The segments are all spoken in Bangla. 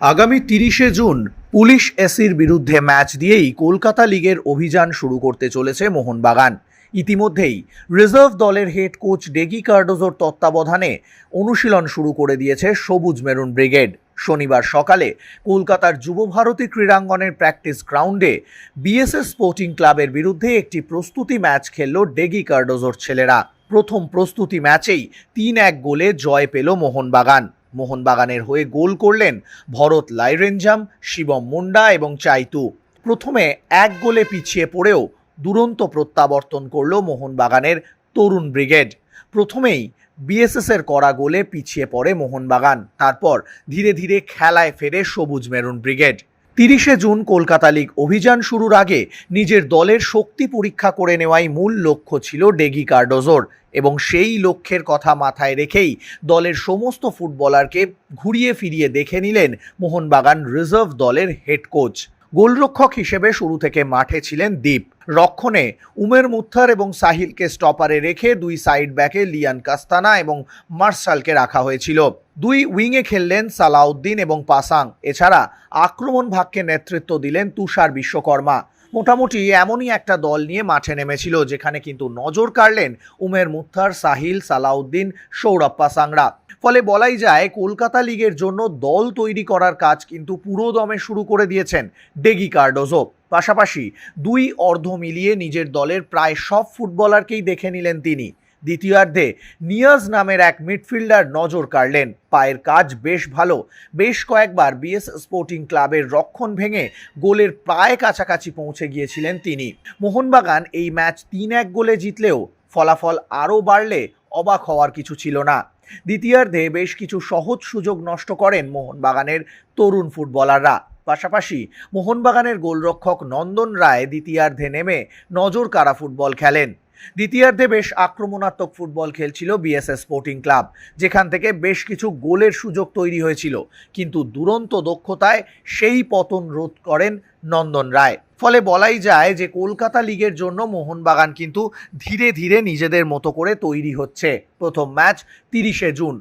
আগামী তিরিশে জুন পুলিশ এসির বিরুদ্ধে ম্যাচ দিয়েই কলকাতা লিগের অভিযান শুরু করতে চলেছে মোহনবাগান। ইতিমধ্যেই রিজার্ভ দলের হেড কোচ ডেগি কার্ডোজোর তত্ত্বাবধানে অনুশীলন শুরু করে দিয়েছে সবুজ মেরুন ব্রিগেড। শনিবার সকালে কলকাতার যুবভারতী ক্রীড়াঙ্গনের প্র্যাকটিস গ্রাউন্ডে বিএসএস স্পোর্টিং ক্লাবের বিরুদ্ধে একটি প্রস্তুতি ম্যাচ খেলল ডেগি কার্ডোজোর ছেলেরা। প্রথম প্রস্তুতি ম্যাচেই তিন এক গোলে জয় পেল মোহনবাগান। মোহনবাগানের হয়ে গোল করলেন ভরত লাইরেঞ্জাম, শিবম মুন্ডা এবং চাইতু। প্রথমে এক গোলে পিছিয়ে পড়েও দুরন্ত প্রত্যাবর্তন করল মোহনবাগানের তরুণ ব্রিগেড। প্রথমেই বিএসএসের করা গোলে পিছিয়ে পড়ে মোহনবাগান। তারপর ধীরে ধীরে খেলায় ফেরে সবুজ মেরুন ব্রিগেড। তিরিশে জুন কলকাতা লীগ অভিযান শুরুর আগে নিজের দলের শক্তি পরীক্ষা করে নেওয়াই মূল লক্ষ্য ছিল ডেগি কার্ডোজোর এবং সেই লক্ষ্যের কথা মাথায় রেখেই দলের সমস্ত ফুটবলারকে ঘুরিয়ে ফিরিয়ে দেখে নিলেন মোহনবাগান রিজার্ভ দলের হেড কোচ। গোলরক্ষক হিসেবে শুরু থেকে মাঠে ছিলেন দীপ। রক্ষণে উমের মুথার এবং সাহিলকে স্টপারে রেখে দুই সাইড ব্যাকে লিয়ান কাস্তানা এবং মার্শালকে রাখা হয়েছিল। দুই উইংয়ে খেললেন সালাউদ্দিন এবং পাসাং। এছাড়া আক্রমণ ভাগকে নেতৃত্ব দিলেন তুষার বিশ্বকর্মা। মোটামুটি এমনই একটা দল নিয়ে মাঠে নেমেছিল, যেখানে কিন্তু নজর কাড়লেন উমের মুথার সাহিল, সালাউদ্দিন সৌরাপ্পা সাংরা ফলে বলাই যায়, কলকাতা লিগের জন্য দল তৈরি করার কাজ কিন্তু পুরোদমে শুরু করে দিয়েছেন ডেগি কার্ডোজো। পাশাপাশি দুই অর্ধ মিলিয়ে নিজের দলের প্রায় সব ফুটবলারকেই দেখে নিলেন তিনি। দ্বিতীয়ার্ধে নিয়াজ নামের এক মিডফিল্ডার নজর কাড়লেন। পায়ের কাজ বেশ ভালো। বেশ কয়েকবার বিএস স্পোর্টিং ক্লাবের রক্ষণ ভেঙে গোলের প্রায় কাছাকাছি পৌঁছে গিয়েছিলেন তিনি। মোহনবাগান এই ম্যাচ তিন এক গোলে জিতলেও ফলাফল আরও বাড়লে অবাক হওয়ার কিছু ছিল না। দ্বিতীয়ার্ধে বেশ কিছু সহজ সুযোগ নষ্ট করেন মোহনবাগানের তরুণ ফুটবলাররা। পাশাপাশি মোহনবাগানের গোলরক্ষক নন্দন রায় দ্বিতীয়ার্ধে নেমে নজর কাড়া ফুটবল খেলেন। দ্বিতীয়ার্ধে বেশ আক্রমণাত্মক ফুটবল খেলছিল বিএসএস স্পোর্টিং ক্লাব, যেখান থেকে বেশ কিছু গোলের সুযোগ তৈরি হয়েছিল। কিন্তু দুরন্ত দক্ষতায় সেই পতন রোধ করেন নন্দন রায়। ফলে বলাই যায় যে কলকাতা লিগের জন্য মোহনবাগান কিন্তু ধীরে ধীরে নিজেদের মতো করে তৈরি হচ্ছে। প্রথম ম্যাচ তিরিশে জুন।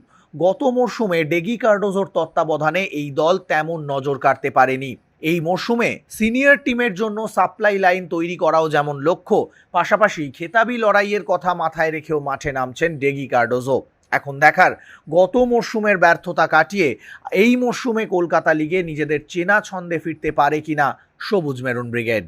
গত মরশুমে ডেগি কার্ডোজোর তত্ত্বাবধানে এই দল তেমন নজর কাটতে পারেনি। এই মরশুমে সিনিয়র টিমের জন্য সাপ্লাই লাইন তৈরি করাও যেমন লক্ষ্য, পাশাপাশি খেতাবি লড়াইয়ের কথা মাথায় রেখেও মাঠে নামছেন ডেগি কার্ডোজো। এখন দেখার, গত মরশুমের ব্যর্থতা কাটিয়ে এই মরশুমে কলকাতা লিগে নিজেদের চেনা ছন্দে ফিরতে পারে কিনা সবুজ মেরুন ব্রিগেড।